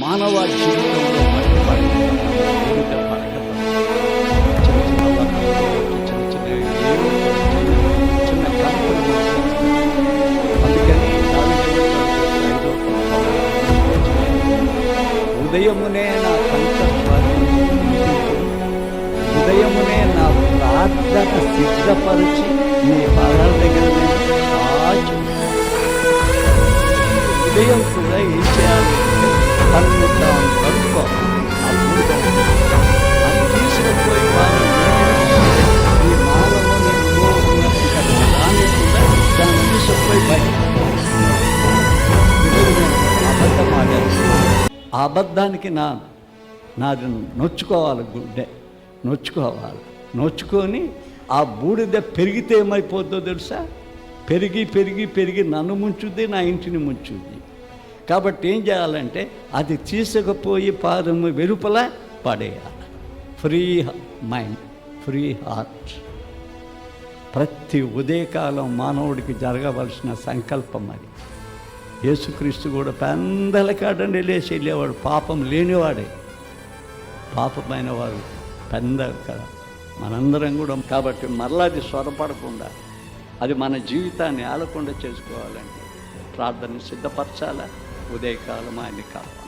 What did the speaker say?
మానవ జీవితంలో ఉదయమునే నా ఉదయమునే నా ప్రార్థన సిద్ధపరిచి నీ పాదాల దగ్గర ఉదయం కూడా ఏం చేయాలి? ఆ అబద్ధానికి నా నాది నొచ్చుకోవాలి గుడ్డే. నొచ్చుకోవాలి. నొచ్చుకొని ఆ బూడిద పెరిగితే ఏమైపోద్దో తెలుసా? పెరిగి పెరిగి పెరిగి నన్ను ముంచుద్ది నా ఇంటిని ముంచుద్ది. కాబట్టి ఏం చేయాలంటే అది తీసుకుపోయి పాదము వెలుపల పడేయాలి. ఫ్రీ మైండ్ ఫ్రీ హార్ట్ ప్రతి ఉదయకాలం మానవుడికి జరగవలసిన సంకల్పం అది. యేసుక్రీస్తు కూడా పెందల కాడండి లేచి వెళ్ళేవాడు పాపం లేనివాడే. పాపమైన వాడు పెంద కదా మనందరం కూడా కాబట్టి మరలా అది స్వరపడకుండా అది మన జీవితాన్ని ఆలకుండా చేసుకోవాలంటే ప్రార్థన సిద్ధపరచాలా? ఉదయకాలం ఆయన్ని కావాలి